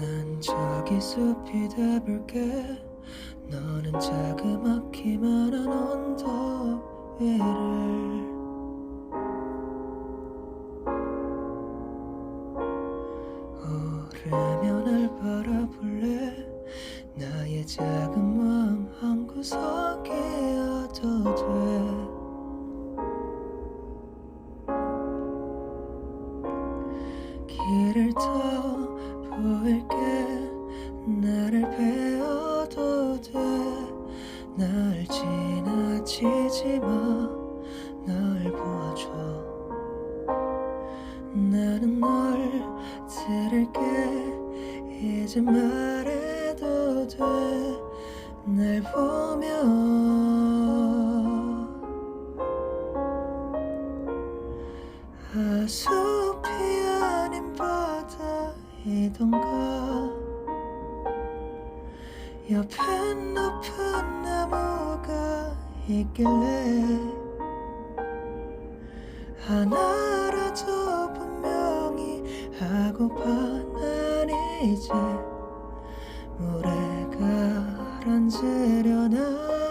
난 저기 숲이 돼볼게. 너는 자그맣기만한 언덕 위를 오르면 날 바라볼래? 나의 작은 마음 한 구석이어도 돼 길을 더 보일게 나를 베어도 돼 날 지나치지 마날 보아줘. 나는 널 들을게. 이제 말해도 돼날 보며 아 숲이 아닌 바 다이던가? 옆엔 높은 나무가 있길래 하나라도 분명히 하고파 난 이제 물에 가라앉으려나